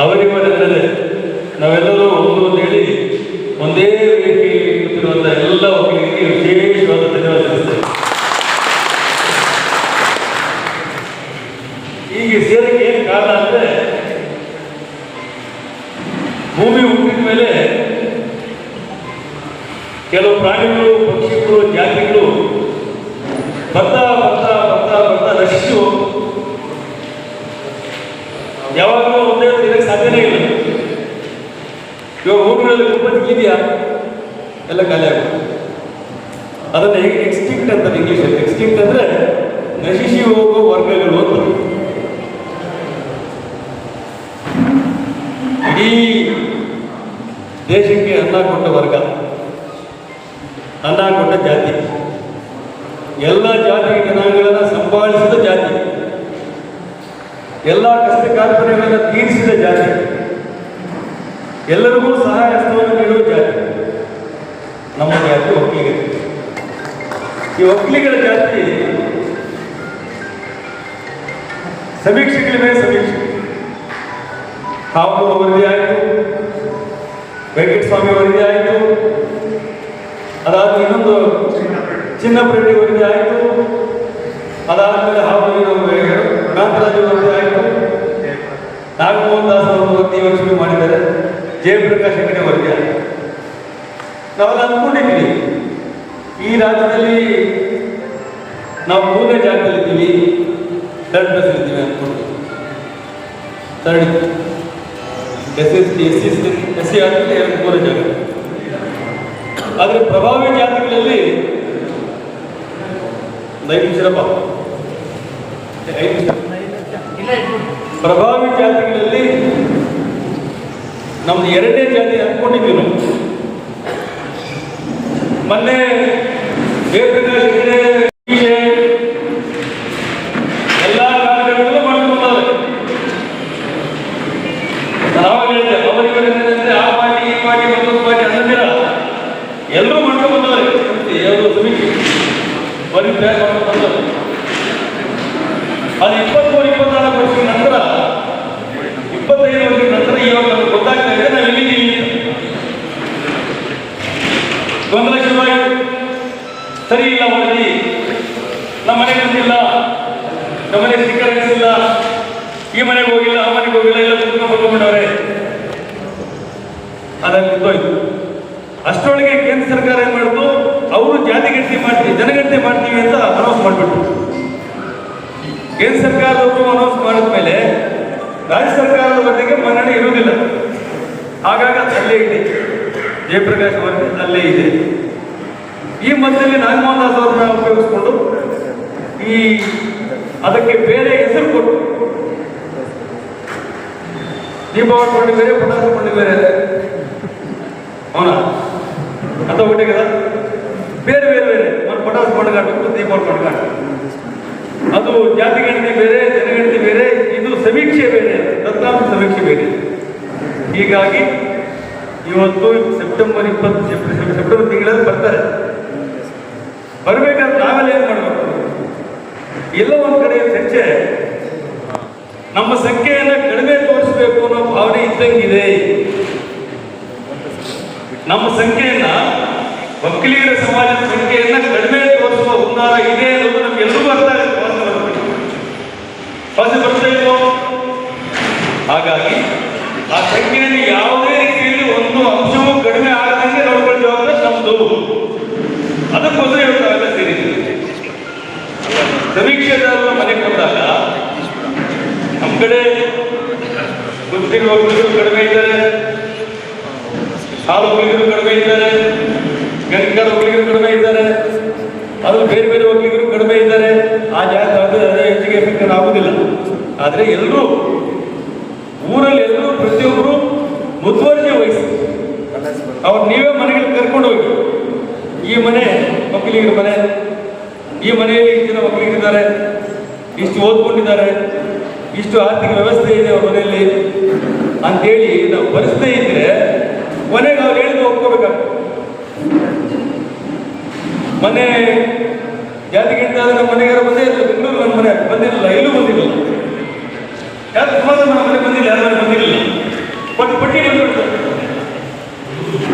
ಅವರಿವರೆಲ್ಲದೆ ನಾವೆಲ್ಲರೂ ಒಂದು ಹೇಳಿ ಒಂದೇ ವೇದಿಕೆಯಲ್ಲಿ ಕೂತಿರುವಂಥ ಎಲ್ಲ ಒಕ್ಕಲಿಗರಿಗೆ ವಿಶೇಷವಾದ ಧನ್ಯವಾದ ತಿಳಿಸ್ತೇವೆ ಈಗ ಸೇರಕ್ಕೆ ಏನು ಕಾರಣ ಅಂದ್ರೆ ಭೂಮಿ ಹುಟ್ಟಿದ ಮೇಲೆ ಕೆಲವು ಪ್ರಾಣಿಗಳು, ಪಕ್ಷಿಗಳು, ಜಾತಿಗಳು ಬರ್ತಾ ಬರ್ತಾ ನಶಿಸಿ ಹೋಗ್ತವೆ. ಯಾವಾಗಲೂ ಒಂದೇ ಇರಕ್ಕೆ ಸಾಧ್ಯನೇ ಇಲ್ಲ ಇವಾಗ ಊರುಗಳಲ್ಲಿ ಇದೆಯಾ? ಎಲ್ಲ ಖಾಲಿ ಆಗುತ್ತೆ ಅದನ್ನು ಹೇಗೆ ಎಕ್ಸ್ಟಿಂಕ್ಟ್ ಅಂತಾರೆ ಇಂಗ್ಲೀಷಲ್ಲಿ ಎಕ್ಸ್ಟಿಂಕ್ಟ್ ಅಂದರೆ ನಶಿಸಿ ಹೋಗುವ ವರ್ಗಗಳು ಅಂತ ಇಡೀ ದೇಶಕ್ಕೆ ಅನ್ನ ಕೊಟ್ಟ ವರ್ಗ. ಅನ್ನ ಕೊಟ್ಟ ಜಾತಿ. ಎಲ್ಲ ಜಾತಿ ಜನಾಂಗಗಳನ್ನು ಸಂಭಾಳಿಸಿದ ಜಾತಿ. ಎಲ್ಲ ಕಷ್ಟ ಕಾರ್ಪಣ್ಯಗಳನ್ನು ತೀರಿಸಿದ ಜಾತಿ ಎಲ್ಲರಿಗೂ ಸಹಾಯ ಹಸ್ತವನ್ನು ನೀಡುವ ಜಾತಿ. ನಮ್ಮ ಜಾತಿ ಒಕ್ಕಲಿಗರು ಈ ಒಕ್ಕಲಿಗಳ ಜಾತಿ ಸಮೀಕ್ಷೆಗಳ ಮೇಲೆ ಸಮೀಕ್ಷೆ. ಹಾವು ವರದಿ ಆಯಿತು, ವೆಂಕಟಸ್ವಾಮಿ ವರದಿ ಆಯಿತು ಅದಾದ ಇನ್ನೊಂದು ಚಿನ್ನಪ್ರೆಡ್ಡಿ ವರದಿ ಆಯಿತು, ಅದಾದಮೇಲೆ ಹಾವು ಕಾಂತರಾಜು ವರದಿ ಆಯಿತು. ನಾಗಮೋಹನ್ ದಾಸ್ ಅವರು ವರದಿ ಯೋಚನೆ ಮಾಡಿದ್ದಾರೆ. ಜಯಪ್ರಕಾಶ್ ಹೆಗಡೆ ವರ್ಗ ನಾವೆಲ್ಲ ಅಂದ್ಕೊಂಡಿದ್ದೀವಿ. ಈ ರಾಜ್ಯದಲ್ಲಿ ನಾವು ಮೂರನೇ ಜಾಗದಲ್ಲಿದ್ದೀವಿ ಥರ್ಡ್ ಪ್ಲೇಸ್ ಇದ್ದೀವಿ ಅಂದ್ಕೊಂಡು third S S T S C S C ಆಗಿದೆ ಎರಡು ಮೂರನೇ ಜಾಗ. ಆದರೆ ಪ್ರಭಾವಿ ಜಾತಿಗಳಲ್ಲಿ ಐದು ನಿಮಿಷ. ಪ್ರಭಾವಿ ಜಾತಿಗಳಲ್ಲಿ ನಮ್ದು ಎರಡನೇ ಜಾತಿ ಅನ್ಕೊಂಡಿದ್ದೀವಿ ನಾವು. ಮೊನ್ನೆ ಜಯಪ್ರಕಾಶ್ ಎಲ್ಲ ಕಾರ್ಯಕ್ರಮಗಳು ಮಾಡ್ಕೊಂಡವ್ರೆ ನಾವು ಹೇಳಿದೆ ಅವರಿಗೆ ಆ ಈ ಪಾರ್ಟಿ ಮತ್ತೊಂದು ಪಾರ್ಟಿ ಅನ್ನೋದಿಲ್ಲ ಎಲ್ಲರೂ ಮಾಡ್ಕೊಂಡು ಬಂದವ್ರೆ. ಯಾವುದು ಸಮೀಕ್ಷೆ ಬರೀ ಅದು ಇಪ್ಪತ್ಮೂರು ಇಪ್ಪತ್ನಾಲ್ಕು ವರ್ಷದ ನಂತರ ಇಪ್ಪತ್ತೈದು ವರ್ಷದ ನಂತರ ಇವಾಗ ನಮ್ಗೆ ಗೊತ್ತಾಗ್ತಾ ಇದೆ ನಾವು ಎಲ್ಲಿದ್ದೀವಿ ಅಂತ. ಗೊಂದಲ ಶುರುವಾಯಿತು ಸರಿ ಇಲ್ಲ ವರದಿ ನಮ್ಮ ಮನೆಗೆ ಬಂದಿಲ್ಲ ನಮ್ಮ ಮನೆ ಸ್ಟಿಕ್ಕರ್ ಹಾಕ್ಸಿಲ್ಲ ಈ ಮನೆಗೆ ಹೋಗಿಲ್ಲ ಆ ಮನೆಗೆ ಹೋಗಿಲ್ಲ ಎಲ್ಲ ಕುತ್ಕೊಂಡು ಬರ್ಕೊಂಡ್ಬಿಟ್ಟವ್ರೆ ಅದಾಗ ನಿಂತೋಯ್ತು ಅಷ್ಟರೊಳಗೆ ಕೇಂದ್ರ ಸರ್ಕಾರ ಏನ್ ಮಾಡಿದ್ರು ಅವರು ಜಾತಿಗಣತಿ ಮಾಡ್ತೀವಿ ಜನಗಣತಿ ಮಾಡ್ತೀವಿ ಅಂತ ಅನೌನ್ಸ್ ಮಾಡಿಬಿಟ್ರು ಕೇಂದ್ರ ಸರ್ಕಾರದವರು ಅನೌನ್ಸ್ ಮಾಡಿದ ಮೇಲೆ ರಾಜ್ಯ ಸರ್ಕಾರದ ವರದಿಗೆ ಮನ್ನಣೆ ಇರುವುದಿಲ್ಲ. ಹಾಗಾಗಿ ಅಲ್ಲೇ ಇದೆ. ಜಯಪ್ರಕಾಶ್ ವರದಿ ಅಲ್ಲೇ ಇದೆ. ಈ ಮಧ್ಯದಲ್ಲಿ ನಾಗಮೋಹನ್ ದಾಸ್ ಅವರನ್ನ ಉಪಯೋಗಿಸ್ಕೊಂಡು ಈ ಅದಕ್ಕೆ ಬೇರೆ ಹೆಸರು ಕೊಟ್ಟು ದೀಪಾವಳಿ ಕೊಂಡು ಬೇರೆ ಪಟಾಸ ಕೊಂಡು ಬೇರೆ ಅವನ? ಅಂತ ಒಟ್ಟಿಗೆ ಬೇರೆ ಬೇರೆ ಬೇರೆ. ಒಂದು ಪಟಾಸ ಕಾಟಬೇಕು ದೀಪಾವಳಿ ಕೊಂಡ್ಗಾಟು. ಅದು ಜಾತಿ ಗಣತಿ ಬೇರೆ, ಜನಗಣತಿ ಬೇರೆ, ಇದು ಸಮೀಕ್ಷೆ ಬೇರೆ, ದತ್ತಾಂಶ ಸಮೀಕ್ಷೆ ಬೇರೆ. ಹೀಗಾಗಿ ಇವತ್ತು ಸೆಪ್ಟೆಂಬರ್ ಇಪ್ಪತ್ತು ಸೆಪ್ಟೆಂಬರ್ ತಿಂಗಳಲ್ಲಿ ಬರ್ತಾರೆ. ಬರಬೇಕಾದ್ರೆ ನಾವೆಲ್ಲ ಏನು ಮಾಡಬೇಕು? ಎಲ್ಲ ಒಂದ್ ಕಡೆ ಚರ್ಚೆ. ನಮ್ಮ ಸಂಖ್ಯೆಯನ್ನ ಕಡಿಮೆ ತೋರಿಸಬೇಕು ಅನ್ನೋ ಭಾವನೆ ಇದ್ದಂಗಿದೆ. ನಮ್ಮ ಸಂಖ್ಯೆಯನ್ನ ಒಕ್ಕಲಿಗರ ಸಮಾಜದ ಸಂಖ್ಯೆಯನ್ನ ಕಡಿಮೆ ತೋರಿಸುವ ಹುನ್ನಾರ ಇದೆ ಅನ್ನೋದು ನಮ್ಗೆಲ್ಲರಿಗೂ ಅರ್ಥ ವಾಸ್ತವವಾಗಿ. ವಾಸಿ ಬರ್ತಾ ಇಲ್ವೋ ಹಾಗಾಗಿ ಆ ಸಂಖ್ಯೆಯಲ್ಲಿ ಯಾವುದೇ ರೀತಿಯಲ್ಲಿ ಒಂದು ಅಂಶವೂ ಕಡಿಮೆ ಆಗದಂಗೆ ನೋಡ್ಕೊಳ್ಳೋ ಜವಾಬ್ದಾರಿ ನಮ್ದು. ಅದಕ್ಕೋಸ್ಕರ ಇವತ್ತು ನಾವೆಲ್ಲ ಸೇರಿದ್ದೀವಿ ಸಮೀಕ್ಷೆದಾರರ ಮನೆಗೆ ಬಂದಾಗ ನಮ್ಮ ಕಡೆ ಒಕ್ಕಲಿಗರು ಕಡಿಮೆ ಇದ್ದಾರೆ. ಹಾಲು ಹೋಗಿದ್ರು ಕಡಿಮೆ ಇದ್ದಾರೆ. ಗಂಗಾರ ಒಕ್ಕಲಿಗರು ಕಡಿಮೆ ಇದ್ದಾರೆ. ಅದು ಬೇರೆ ಬೇರೆ ಒಕ್ಕಲಿಗರು ಕಡಿಮೆ ಇದ್ದಾರೆ. ಆ ಜಾಗ ಹೆಚ್ಚಿಗೆ ಎಫೆಕ್ಟ್ ಆಗುವುದಿಲ್ಲ. ಆದರೆ ಎಲ್ಲರೂ ಊರಲ್ಲಿ ಎಲ್ಲರೂ ಪ್ರತಿಯೊಬ್ಬರು ಮುತುವರ್ಜಿ ವಹಿಸಿ, ಅವ್ರು ನೀವೇ ಮನೆಗೆ ಕರ್ಕೊಂಡು ಹೋಗಿ. ಈ ಮನೆ ಒಕ್ಕಲಿಗರ ಮನೆ, ಈ ಮನೆಯಲ್ಲಿ ಇಷ್ಟು ಜನ ಮಕ್ಕಳಿಗಿದ್ದಾರೆ ಇಷ್ಟು ಓದ್ಕೊಂಡಿದ್ದಾರೆ, ಇಷ್ಟು ಆರ್ಥಿಕ ವ್ಯವಸ್ಥೆ ಇದೆ ಅವ್ರ ಮನೆಯಲ್ಲಿ ಅಂತೇಳಿ ನಾವು ಬರೆಸದೇ ಇದ್ರೆ ಕೊನೆಗೆ ಅವ್ರು ಹೇಳಿದ್ರು ಒಪ್ಕೋಬೇಕಾಗ್ತದೆ. ಮೊನ್ನೆ ಯಾದಗಿಂತ ನಮ್ಮ ಮನೆಗಾರ ಬಂದೇ ಇಲ್ಲ ಬೆಂಗಳೂರು ನನ್ನ ಮನೆ ಬಂದಿರಲಿಲ್ಲ ಎಲ್ಲೂ ಬಂದಿರಲಿಲ್ಲ. ಯಾರು ಸುಮಾರು ನನ್ನ ಮನೆ ಬಂದಿಲ್ಲ ಯಾರು ಬಂದಿರಲಿಲ್ಲ. ಬಟ್ ಪಟ್ಟಿ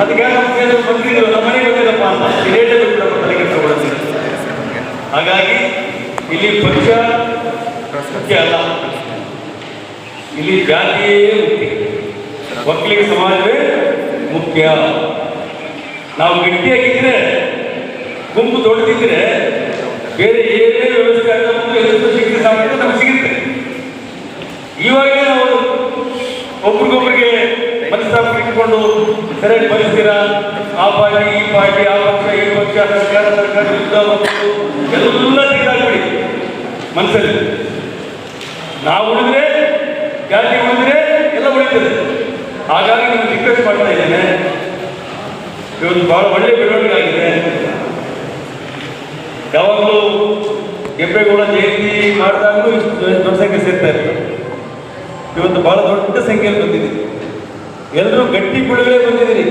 ಅದಕ್ಕೆ ಯಾರು ನಮ್ಮ ಮನೆಗೆ ಬಂದಿಲ್ಲಪ್ಪ ಅಂತ ರೇಟೇ ನಮ್ಮ ತಲೆಗೆ ತಗೊಳ್ತೀವಿ ಹಾಗಾಗಿ ಇಲ್ಲಿ ಪಕ್ಷ ಮುಖ್ಯ ಅಲ್ಲ. ಇಲ್ಲಿ ಜಾತಿಯೇ ಮುಖ್ಯ. ಮಕ್ಕಳಿಗೆ ಸಮಾಜವೇ ಮುಖ್ಯ. ನಾವು ಗಟ್ಟಿಯಾಗಿದ್ರೆ, ಗುಂಪು ದೊಡ್ಡದಿದ್ರೆ ಬೇರೆ ಏನೇ ವ್ಯವಸ್ಥೆ ಆಗಬೇಕು ಎಲ್ಲರೂ ಸಿಕ್ಕಿದ ಸಾಮರ್ಥ್ಯ ನಮ್ಗೆ ಸಿಗುತ್ತೆ. ಇವಾಗ ನಾವು ಒಬ್ರಿಗೊಬ್ರಿಗೆ ಮನಸ್ತಾಪ ಇಟ್ಕೊಂಡು, ಸರಿಯಾಗಿ ಬರೆಸ್ತೀರಾ ಆ ಪಾರ್ಟಿ, ಈ ಪಾರ್ಟಿ, ಆ ಪಕ್ಷ, ಈ ಪಕ್ಷ, ಸರ್ಕಾರ ಸರ್ಕಾರ, ಯುದ್ಧ ಎಲ್ಲ ತೆಗೆದಾಗ್ಬಿಡಿ ಮನಸ್ಸಲ್ಲಿ. ನಾವು ಉಳಿದ್ರೆ, ಜಾತಿ ಉಳಿದ್ರೆ ಎಲ್ಲ ಉಳಿತದೆ. ಹಾಗಾಗಿ ನಿಮ್ಗೆ ರಿಕ್ವೆಸ್ಟ್ ಮಾಡ್ತಾ ಇದ್ದೇನೆ. ಇವತ್ತು ಬಹಳ ಒಳ್ಳೆ ಬೆಳವಣಿಗೆ ಆಗಿದೆ. ಯಾವಾಗಲೂ ಕೆಂಪೇಗೌಡ ಜಯಂತಿ ಮಾಡಿದಾಗಲೂ ಇಷ್ಟು ದೊಡ್ಡ ಸಂಖ್ಯೆ ಸೇರ್ತಾ ಇತ್ತು. ಇವತ್ತು ಬಹಳ ದೊಡ್ಡ ಸಂಖ್ಯೆಯಲ್ಲಿ ಬಂದಿದ್ದೀರಿ. ಎಲ್ಲರೂ ಗಟ್ಟಿ ಕುಳಿಗಳೇ ಬಂದಿದ್ದೀರಿ.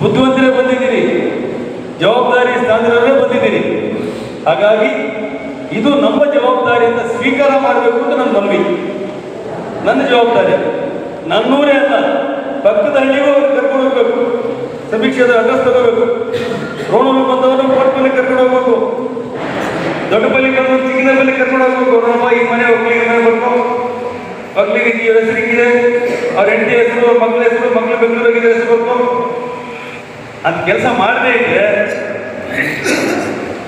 ಬುದ್ಧಿವಂತರೇ ಬಂದಿದ್ದೀರಿ. ಜವಾಬ್ದಾರಿ ಸ್ಥಾನದಲ್ಲೇ ಬಂದಿದ್ದೀರಿ. ಹಾಗಾಗಿ ಇದು ನಮ್ಮ ಜವಾಬ್ದಾರಿಯಿಂದ ಸ್ವೀಕಾರ ಮಾಡಬೇಕು ಅಂತ ನನ್ನ ನಂಬಿಕೆ ನನ್ನ ಜವಾಬ್ದಾರಿ ನನ್ನೂರೇ ಅಲ್ಲ, ಪಕ್ಕದ ಹಳ್ಳಿಗೂ ಅವ್ರಿಗೆ ಕರ್ಕೊಂಡು ಹೋಗ್ಬೇಕು. ಸಮೀಕ್ಷೆದ ಅಡ್ರೆಸ್ ತಗೋಬೇಕು. ರೋಣೂರು ಕೋರ್ಟ್ ಮೇಲೆ ಕರ್ಕೊಂಡು ಹೋಗ್ಬೇಕು. ದೊಡ್ಡಪಲ್ಲಿ ತಿಂಗಿನ ಮೇಲೆ ಕರ್ಕೊಂಡು ಹೋಗ್ಬೇಕು. ರೋಣಪ್ಪ ಈ ಮನೆ ಒಕ್ಕಲಿಗೆ ಮನೆ ಬರ್ಬೇಕು. ಮಕ್ಕಳಿಗೆ ಈ ಹೆಸರಿಗಿದೆ ಅವ್ರ ಹೆಂಡತಿ ಹೆಸರು, ಅವ್ರ ಮಕ್ಕಳ ಹೆಸರು ಮಕ್ಕಳು ಬೆಂಗಳೂರಿಗೆ ಹೆಸರು ಬರ್ಬೇಕು ಅಂತ ಕೆಲಸ ಮಾಡದೇ ಇದ್ರೆ,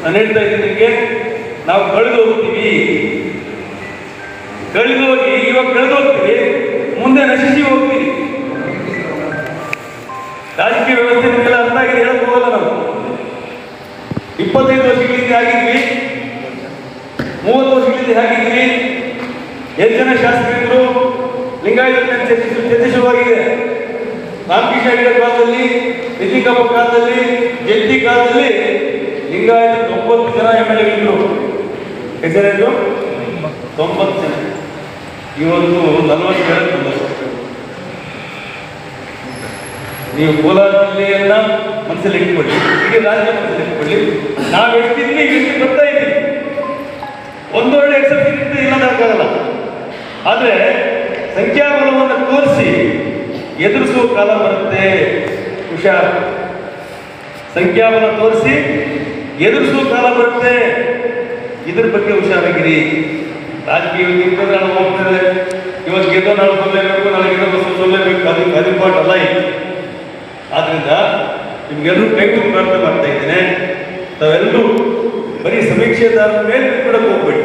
ನಾನು ಹೇಳ್ತಾ ಇದ್ದೀನಿ ನಿಮಗೆ, ನಾವು ಕಳೆದು ಹೋಗ್ತೀವಿ. ಕಳೆದು ಹೋಗಿ, ಇವಾಗ ಕಳೆದು ಹೋಗ್ತೀವಿ. ಮುಂದೆ ನಶಿಸಿ ಹೋಗ್ತೀವಿ. ರಾಜಕೀಯ ವ್ಯವಸ್ಥೆ ನಿಮಗೆಲ್ಲ ಅರ್ಥ ಆಗಿದೆ ಹೇಳಕ್ ಹೋಗಲ್ಲ ನಾವು ಇಪ್ಪತ್ತೈದು ವರ್ಷಗಳಿಂದ ಆಗಿದ್ವಿ ಮೂವತ್ತು ವರ್ಷಗಳಿಂದ ಆಗಿದ್ವಿ ಎಷ್ಟು ಜನ ಶಾಸಕರಿದ್ರು. ಲಿಂಗಾಯತ ಚರ್ಚಿಸು ಚರ್ಚಿಸುವಾಗಿದೆ ರಾಮಕೃಷ್ಣ ಹೆಗಡೆ ಕಾಲದಲ್ಲಿ, ನಿತಿಕಪ್ಪ ಕಾಲದಲ್ಲಿ ಜಂಟಿ ಕಾಲದಲ್ಲಿ ಲಿಂಗಾಯತ ತೊಂಬತ್ತು ಜನ ಎಂ ಎಲ್ ಎಗಳಿದ್ರು. ಹೆಸರೇನು? ತೊಂಬತ್ತು ಜನ. ಇವತ್ತು ನಲವತ್ತು ಜನ. ಬಂದವರು ನೀವು ಕೋಲಾರ ಜಿಲ್ಲೆಯನ್ನ ಮನಸ್ಸಲ್ಲಿ ಇಟ್ಕೊಳ್ಳಿ. ಈಗ ರಾಜ್ಯ ಮನಸ್ಸಲ್ಲಿ ಇಟ್ಕೊಳ್ಳಿ. ನಾವು ಎಷ್ಟಿದ್ವಿ ಎಷ್ಟು ಬರ್ತಾ ಇದ್ದೀವಿ ಒಂದೊಳ್ಳೆ ಎಕ್ಸೆಪ್ಷನ್ ಇಲ್ಲದಾಗಲ್ಲ ಆದರೆ ಸಂಖ್ಯಾಬಲವನ್ನು ತೋರಿಸಿ ಎದುರಿಸುವ ಕಾಲ ಬರುತ್ತೆ. ಹುಷಾರ್ ಸಂಖ್ಯಾಬಲ ತೋರಿಸಿ ಎದುರಿಸುವ ಕಾಲ ಬರುತ್ತೆ. ಇದ್ರ ಬಗ್ಗೆ ಹುಷಾರಾಗಿರಿ ರಾಜಕೀಯ ಇರ್ತದೆ ನಾವು ಹೋಗ್ತದೆ. ಇವತ್ತು ಗೆದ್ದೋ ನಾಳೆ ಸೊಲ್ಲೇಬೇಕು, ನಾಳೆ ಗೆದ್ದೋ ಸೊಲ್ಲೇಬೇಕು. ಅದು ಅದು ಅಲ್ಲ ಇದು. ಆದ್ರಿಂದ ನಿಮ್ಗೆಲ್ಲರೂ ಕೈ ಪ್ರಾರ್ಥನೆ ಮಾಡ್ತಾ ಇದ್ದೇನೆ. ತಾವೆಲ್ಲರೂ ಬರೀ ಸಮೀಕ್ಷೆದಾರರ ಮೇಲೆ ಕೂಡ ಹೋಗ್ಬೇಡಿ.